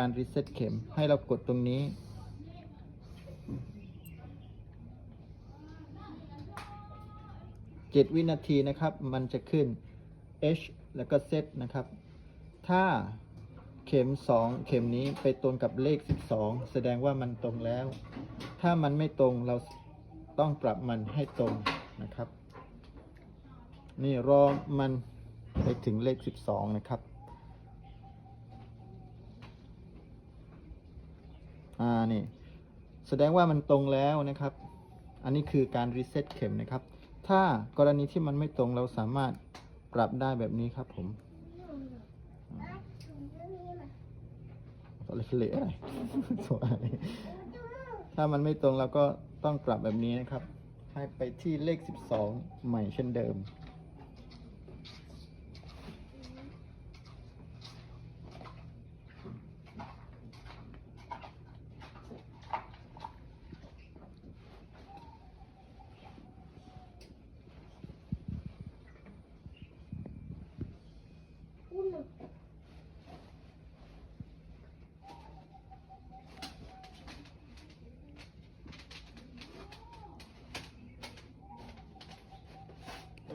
การรีเซ็ตเข็มให้เรากดตรงนี้เจ็ดวินาทีนะครับ มันจะขึ้น H แล้วก็เซตนะครับ ถ้าเข็ม 2 เข็มนี้ไปตรงกับเลข 12 แสดงว่ามันตรงแล้ว ถ้ามันไม่ตรงเราต้องปรับมันให้ตรงนะครับ นี่รอมันไปถึงเลข 12 นะครับ อ่านี่แสดงว่ามันตรงแล้วนะครับ อันนี้คือการรีเซ็ตเข็มนะครับ ถ้ากรณีที่มันไม่ตรงเราสามารถปรับได้แบบนี้ครับผมอะไรเละอะไรสวยถ้ามันไม่ตรงเราก็ต้องปรับแบบนี้นะครับ ให้ไปที่เลข 12 ใหม่เช่นเดิม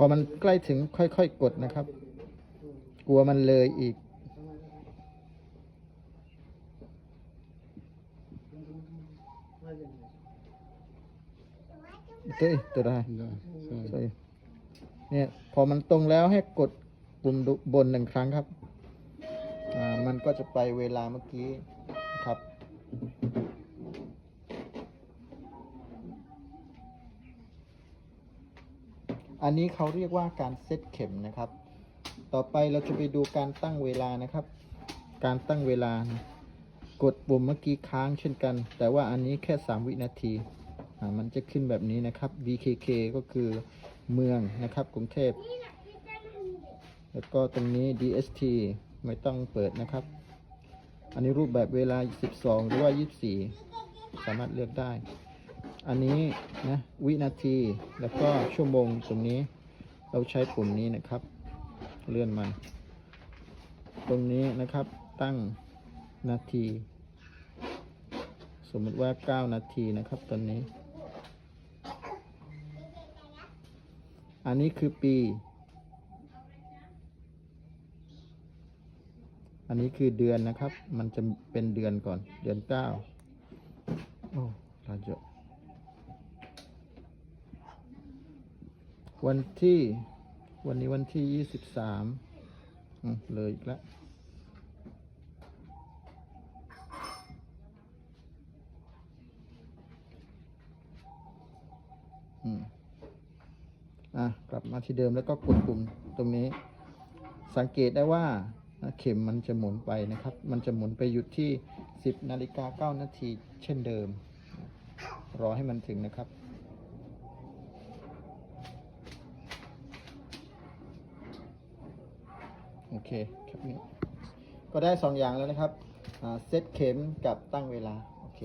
พอมันใกล้ถึงค่อยๆกดนะครับ กลัวมันเลยอีก เต้ยตัวได้ได้ใช่ใช่เนี่ย พอมันตรงแล้วให้กดปุ่มดูบนหนึ่งครั้งครับ อ่า มันก็จะไปเวลาเมื่อกี้นะครับ อันนี้เขาเรียกว่าการเซตเข็มนะครับ ต่อไปเราจะไปดูการตั้งเวลานะครับ การตั้งเวลานะกดปุ่มเมื่อกี้ค้างเช่นกัน แต่ว่าอันนี้แค่ 3 วินาทีอ่ามันจะขึ้นแบบนี้นะครับ BKK ก็คือเมืองนะครับกรุงเทพ แล้วก็ตรงนี้ DST ไม่ต้องเปิดนะครับ อันนี้รูปแบบเวลา 12 หรือว่า 24 สามารถเลือกได้ อันนี้นะวินาทีแล้วก็ชั่วโมงตรงนี้ เราใช้ปุ่มนี้นะครับ เลื่อนมัน ตรงนี้นะครับตั้งนาที สมมติว่า 9 นาทีนะครับตอนนี้ อันนี้คือปี อันนี้คือเดือนนะครับ มันจะเป็นเดือนก่อนเดือนเก้าโอ้ลาเยอะ วันที่วันนี้วันที่ยี่สิบสามเลยอีกแล้วอืมอะกลับมาที่เดิมแล้วก็กดปุ่มตรงนี้ สังเกตได้ว่าเข็มมันจะหมุนไปนะครับ มันจะหมุนไปหยุดที่ 10นาฬิกา9นาทีเช่นเดิม รอให้มันถึงนะครับ โอ เคครับนี้ก็ได้สองอย่างแล้วนะครับเซตเข็มกับตั้งเวลา โอเค